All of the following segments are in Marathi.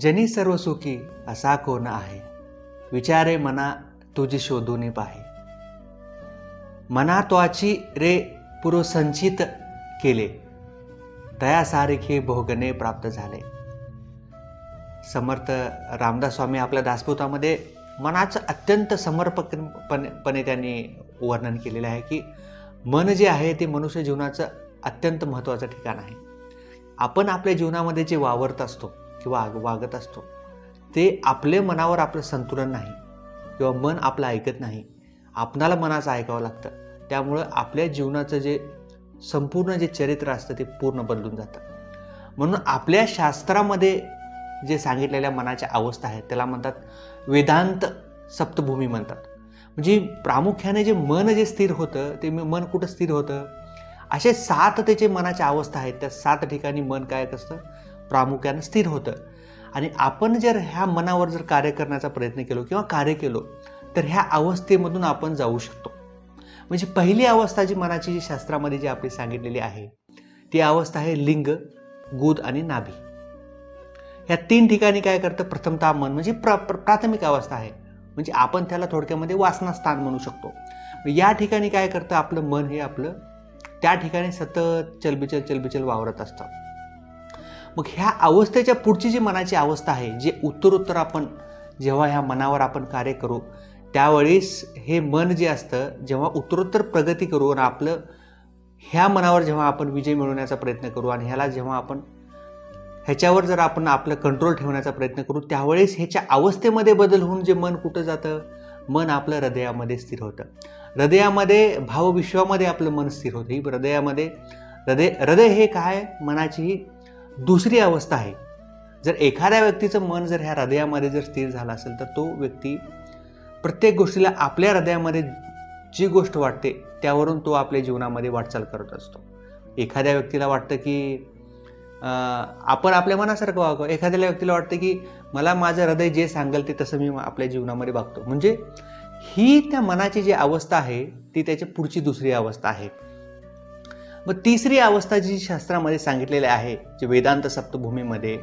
जनी सर्व सुखी असा कोण आहे? विचारे मना तुझी शोधून पाहे. मना त्वाची रे पुरोसंचित केले. दयासारखे भोगणे प्राप्त झाले. समर्थ रामदास स्वामी आपल्या दासपुतामध्ये मनाचं अत्यंत समर्पकपणे त्यांनी वर्णन केलेलं आहे की मन जे आहे ते मनुष्य जीवनाचं अत्यंत महत्त्वाचं ठिकाण आहे. आपण आपल्या जीवनामध्ये जे वावरत असतो किंवा वागत असतो. ते आपले मनावर आपलं संतुलन नाही किंवा मन आपलं ऐकत नाही. आपणाला मनाचं ऐकावं लागतं. त्यामुळं आपल्या जीवनाचं जे संपूर्ण जे चरित्र असतं ते पूर्ण बदलून जातं. म्हणून आपल्या शास्त्रामध्ये जे सांगितलेल्या मनाच्या अवस्था आहेत त्याला म्हणतात वेदांत सप्तभूमी म्हणतात. म्हणजे प्रामुख्याने जे मन जे स्थिर होतं ते मन कुठं स्थिर होतं? असे सात त्याचे मनाच्या अवस्था आहेत. त्या सात ठिकाणी मन काय असतं प्रामुख्यानं स्थिर होतं. आणि आपण जर ह्या मनावर जर कार्य करण्याचा प्रयत्न केलो किंवा कार्य केलो तर ह्या अवस्थेमधून आपण जाऊ शकतो. म्हणजे पहिली अवस्था जी मनाची जी शास्त्रामध्ये जी आपली सांगितलेली आहे ती अवस्था आहे लिंग गुद आणि नाभी. ह्या तीन ठिकाणी काय करतं? प्रथमतः मन म्हणजे प्र प्राथमिक अवस्था आहे. म्हणजे आपण त्याला थोडक्यामध्ये वासनास्थान म्हणू शकतो. या ठिकाणी काय करतं? आपलं मन हे आपलं त्या ठिकाणी सतत चलबिचल चलबिचल वावरत असतं. मग ह्या अवस्थेच्या पुढची जी मनाची अवस्था आहे जे उत्तरोत्तर आपण जेव्हा ह्या मनावर आपण कार्य करू त्यावेळेस हे मन जे असतं जेव्हा उत्तरोत्तर प्रगती करू आणि आपलं ह्या मनावर जेव्हा आपण विजय मिळवण्याचा प्रयत्न करू आणि ह्याला जेव्हा आपण ह्याच्यावर जर आपण आपलं कंट्रोल ठेवण्याचा प्रयत्न करू त्यावेळेस ह्याच्या अवस्थेमध्ये बदल होऊन जे मन कुठं जातं? मन आपलं हृदयामध्ये स्थिर होतं. हृदयामध्ये भावविश्वामध्ये आपलं मन स्थिर होतं. ही हृदयामध्ये हृदय हृदय हे काय? मनाची ही दुसरी अवस्था आहे. जर एखाद्या व्यक्तीचं मन जर ह्या हृदयामध्ये जर स्थिर झालं असेल तर तो व्यक्ती प्रत्येक गोष्टीला आपल्या हृदयामध्ये जी गोष्ट वाटते त्यावरून तो आपल्या जीवनामध्ये वाटचाल करत असतो. एखाद्या व्यक्तीला वाटतं की आपण आपल्या मनासारखं वागतो एखाद्या व्यक्तीला वाटतं की मला माझं हृदय जे सांगेल ते तसं मी आपल्या जीवनामध्ये वागतो. म्हणजे ही त्या मनाची जी अवस्था आहे ती त्याची पुढची दुसरी अवस्था आहे. मग तिसरी अवस्था जी शास्त्रामध्ये सांगितलेली आहे जे वेदांत सप्तभूमीमध्ये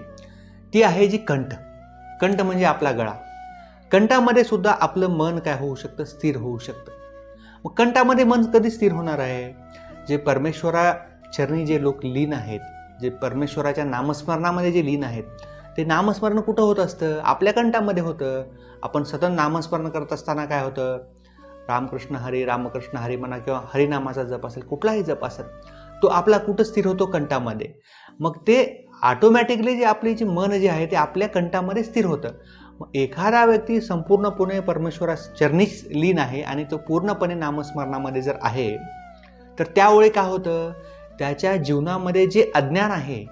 ती आहे जी कंठ. कंठ म्हणजे आपला गळा. कंठामध्ये सुद्धा आपलं मन काय होऊ शकतं? स्थिर होऊ शकतं. मग कंठामध्ये मन कधी स्थिर होणार आहे? जे परमेश्वरा चरणी जे लोक लीन आहेत जे परमेश्वराच्या नामस्मरणामध्ये जे लीन आहेत ते नामस्मरण कुठं होत असतं? आपल्या कंठामध्ये होतं. आपण सतत नामस्मरण करत असताना काय होतं? रामकृष्ण हरी रामकृष्ण हरी म्हणा किंवा हरिनामाचा जप असेल कुठलाही जप असेल तो आपला कुठं स्थिर होतो? कंठामध्ये. मग ते ऑटोमॅटिकली जे आपली जी मन जे आहे ते आपल्या कंठामध्ये स्थिर होतं. मग एखादा व्यक्ती संपूर्णपणे परमेश्वरा चरणीच लीन आहे आणि तो पूर्णपणे नामस्मरणामध्ये जर आहे तर त्यावेळी काय होतं? त्याच्या जीवनामध्ये जे अज्ञान आहे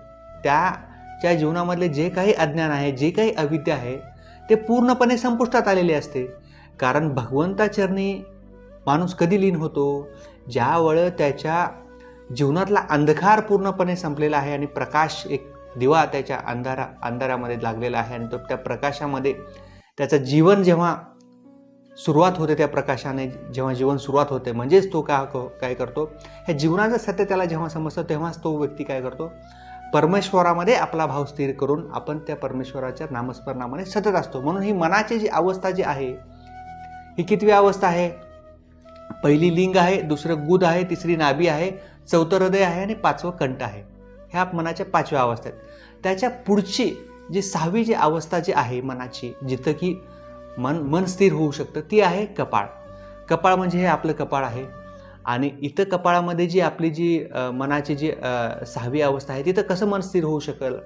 त्याच्या जीवनामधले जे काही अज्ञान आहे जे काही अविद्या आहे ते पूर्णपणे संपुष्टात आलेले असते. कारण भगवंताचरणी माणूस कधी लीन होतो? ज्यावेळं त्याच्या जीवनातला अंधकार पूर्णपणे संपलेला आहे आणि प्रकाश एक दिवा त्याच्या अंधारा अंधारामध्ये लागलेला आहे आणि तो त्या प्रकाशामध्ये त्याचं जीवन जेव्हा सुरुवात होते त्या प्रकाशाने जेव्हा जीवन सुरुवात होते म्हणजेच तो का काय करतो? ह्या जीवनाचं सत्य त्याला जेव्हा समजतं तेव्हाच तो व्यक्ती काय करतो? परमेश्वरामध्ये आपला भाव स्थिर करून आपण त्या परमेश्वराच्या नामस्मरणामध्ये सतत असतो. म्हणून ही मनाची जी अवस्था जी आहे ही कितवी अवस्था आहे? पहिली लिंग आहे दुसरं गुद आहे तिसरी नाभी आहे चौथं हृदय आहे आणि पाचवं कंठ आहे. ह्या मनाच्या पाचव्या अवस्था आहेत त्याच्या पुढची जी सहावी जी अवस्था जी आहे मनाची जिथं की मन मन स्थिर होऊ शकतं ती आहे कपाळ. कपाळ म्हणजे हे आपलं कपाळ आहे. आणि इथं कपाळामध्ये जी आपली जी मनाची जी सहावी अवस्था आहे तिथं कसं मन स्थिर होऊ शकेल?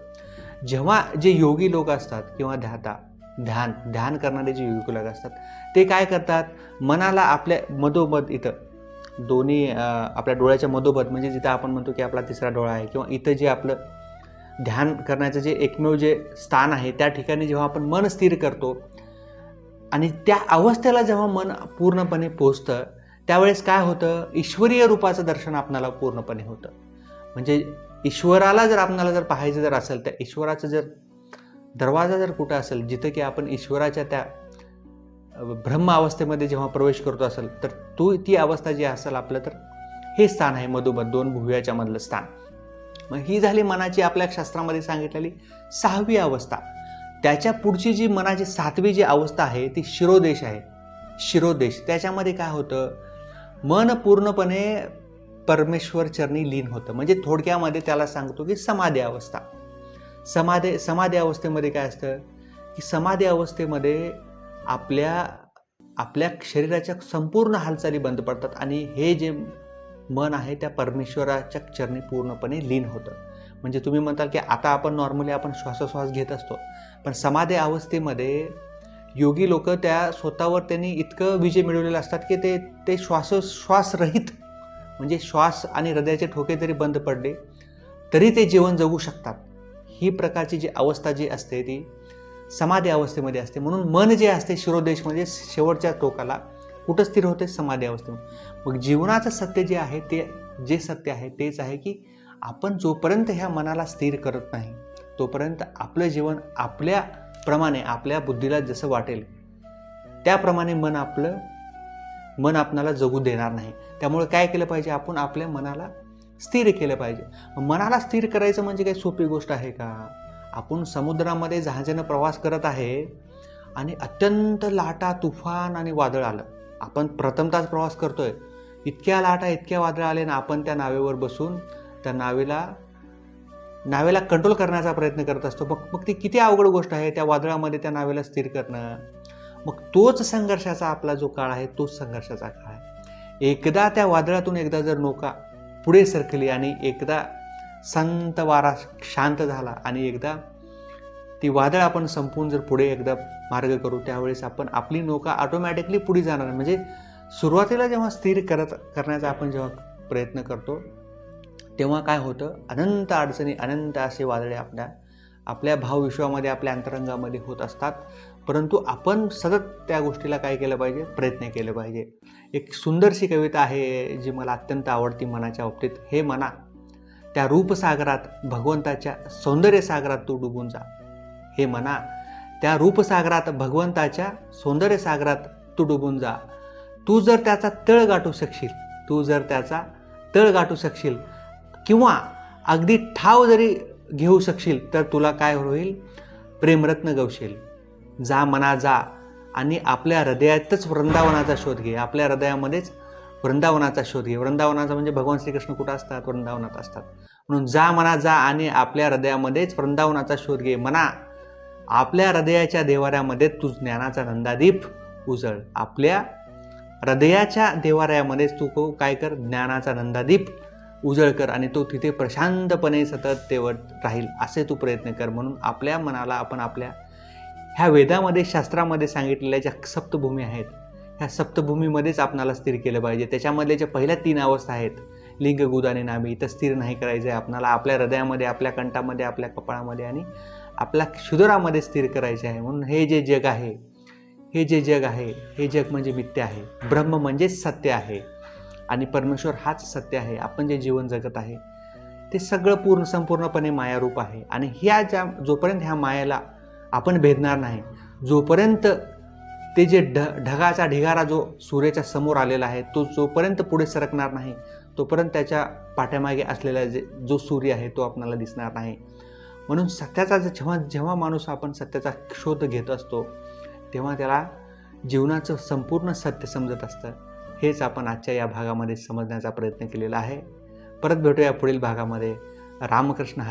जेव्हा जे योगी लोक असतात किंवा ध्याता ध्यान ध्यान करणारे जे योगी असतात ते काय करतात? मनाला आपल्या मधोमध इथं दोन्ही आपल्या डोळ्याच्या मधोमध म्हणजे जिथं आपण म्हणतो की आपला तिसरा डोळा आहे किंवा इथं जे आपलं ध्यान करण्याचं जे एकमेव जे स्थान आहे त्या ठिकाणी जेव्हा आपण मन स्थिर करतो आणि त्या अवस्थेला जेव्हा मन पूर्णपणे पोचतं त्यावेळेस काय होतं? ईश्वरीय रूपाचं दर्शन आपणाला पूर्णपणे होतं. म्हणजे ईश्वराला जर आपणाला जर पाहायचं जर असेल तर ईश्वराचं जर दरवाजा जर कुठं असेल जिथं की आपण ईश्वराच्या त्या ब्रह्म अवस्थेमध्ये जेव्हा प्रवेश करतो असेल तर तो ती अवस्था जी असेल आपलं तर हे स्थान आहे मधोमध दोन भुव्याच्या मधलं स्थान. मग ही झाली मनाची आपल्या शास्त्रामध्ये सांगितलेली सहावी अवस्था. त्याच्या पुढची जी मनाची सातवी जी अवस्था आहे ती शिरोदेश आहे. शिरोदेश त्याच्यामध्ये काय होतं? मन पूर्णपणे परमेश्वर चरणी लीन होतं. म्हणजे थोडक्यामध्ये त्याला सांगतो की समाधी अवस्था. समाधी समाधी अवस्थेमध्ये काय असतं? की समाधी अवस्थेमध्ये आपल्या आपल्या शरीराच्या संपूर्ण हालचाली बंद पडतात आणि हे जे मन आहे त्या परमेश्वराच्या चरणी पूर्णपणे लीन होतं. म्हणजे तुम्ही म्हणताल की आता आपण नॉर्मली आपण श्वासोश्वास घेत असतो. पण समाधी अवस्थेमध्ये योगी लोक त्या स्वतःवर त्यांनी इतकं विजय मिळवलेलं असतात की ते ते श्वासोश्वासरहित म्हणजे श्वास आणि हृदयाचे ठोके जरी बंद पडले तरी ते जीवन जगू शकतात. ही प्रकारची जी अवस्था जी असते ती समाधी अवस्थेमध्ये असते. म्हणून मन जे असते शिरोदेश म्हणजे शेवटच्या टोकाला कुठं स्थिर होते? समाधी अवस्थेमध्ये. मग जीवनाचं सत्य जे आहे ते जे सत्य आहे तेच आहे की आपण जोपर्यंत ह्या मनाला स्थिर करत नाही तोपर्यंत आपलं जीवन आपल्या प्रमाणे आपल्या बुद्धीला जसं वाटेल त्याप्रमाणे मन आपलं मन आपणाला जगू देणार नाही. त्यामुळे काय केलं पाहिजे आपण? आपल्या मनाला स्थिर केलं पाहिजे. मनाला स्थिर करायचं म्हणजे काही सोपी गोष्ट आहे का? आपण समुद्रामध्ये जहाजेनं प्रवास करत आहे आणि अत्यंत लाटा तुफान आणि वादळ आलं. आपण प्रथमताच प्रवास करतोय. इतक्या लाटा इतक्या वादळ आले ना आपण त्या नावेवर बसून त्या नावेला नावेला कंट्रोल करण्याचा प्रयत्न करत असतो. मग मग ती किती अवघड गोष्ट आहे त्या वादळामध्ये त्या नावेला स्थिर करणं? मग तोच संघर्षाचा आपला जो काळ आहे तोच संघर्षाचा काळ आहे. एकदा त्या वादळातून एकदा जर नौका पुढे सरकली आणि एकदा संत वारा शांत झाला आणि एकदा ती वादळ आपण संपून जर पुढे एकदा मार्ग करू त्यावेळेस आपण आपली नौका ऑटोमॅटिकली पुढे जाणार. म्हणजे सुरुवातीला जेव्हा स्थिर करत करण्याचा आपण जेव्हा प्रयत्न करतो तेव्हा काय होतं? अनंत अडचणी अनंत असे वादळे आपल्या आपल्या भावविश्वामध्ये आपल्या अंतरंगामध्ये होत असतात. परंतु आपण सतत त्या गोष्टीला काय केलं पाहिजे? प्रयत्न केले पाहिजे. एक सुंदरशी कविता आहे जी मला अत्यंत आवडती मनाच्या बाबतीत. हे मना त्या रूपसागरात भगवंताच्या सौंदर्यसागरात तू डुबून जा. हे मना त्या रूपसागरात भगवंताच्या सौंदर्यसागरात तू डुबून जा. तू जर त्याचा तळ गाठू शकशील तू जर त्याचा तळ गाठू शकशील किंवा अगदी ठाव जरी घेऊ शकशील तर तुला काय होईल? प्रेमरत्न गवशील. जा मना जा. आणि आपल्या हृदयातच वृंदावनाचा शोध घे. आपल्या हृदयामध्येच वृंदावनाचा शोध घे. वृंदावनाचा म्हणजे भगवान श्रीकृष्ण कुठं असतात? वृंदावनात असतात. म्हणून जा मना जा आणि आपल्या हृदयामध्येच वृंदावनाचा शोध घे. मना आपल्या हृदयाच्या देवाऱ्यामध्ये तू ज्ञानाचा नंदादीप उजळ. आपल्या हृदयाच्या देवाऱ्यामध्येच तू काय कर? ज्ञानाचा नंदादीप उजळ कर आणि तो तिथे प्रशांतपणे सतत तेवत राहील. असे तू प्रयत्न कर. म्हणून आपल्या मनाला आपण आपल्या ह्या वेदामध्ये शास्त्रामध्ये सांगितलेल्या ज्या सप्तभूमी आहेत ह्या सप्तभूमीमध्येच आपणाला स्थिर केलं पाहिजे. त्याच्यामधल्या ज्या पहिल्या तीन अवस्था आहेत लिंग गुदाने नामी इथं स्थिर नाही करायचं आहे आपणाला. आपल्या हृदयामध्ये आपल्या कंठामध्ये आपल्या कपाळामध्ये आणि आपल्या क्षुदरामध्ये स्थिर करायचे आहे. म्हणून हे जे जग आहे हे जे जग आहे हे जग म्हणजे मिथ्य आहे. ब्रह्म म्हणजेच सत्य आहे. आणि परमेश्वर हाच सत्य आहे. आपण जे जीवन जगत आहे ते सगळं पूर्ण संपूर्णपणे मायारूप आहे. आणि ह्या ज्या जोपर्यंत ह्या मायाला आपण भेदणार नाही. जोपर्यंत ते जे ढ ढगाचा ढिगारा जो सूर्याच्या समोर आलेला आहे तो जोपर्यंत पुढे सरकणार नाही तोपर्यंत त्याच्या पाठ्यामागे असलेला जे जो सूर्य आहे तो आपणाला दिसणार नाही. म्हणून सत्याचा जेव्हा जेव्हा माणूस आपण सत्याचा शोध घेत असतो तेव्हा त्याला जीवनाचं संपूर्ण सत्य समजत असतं. हेच आपण आजच्या या भागामध्ये समजण्याचा प्रयत्न केलेला आहे. परत भेटूया पुढील भागामध्ये. रामकृष्ण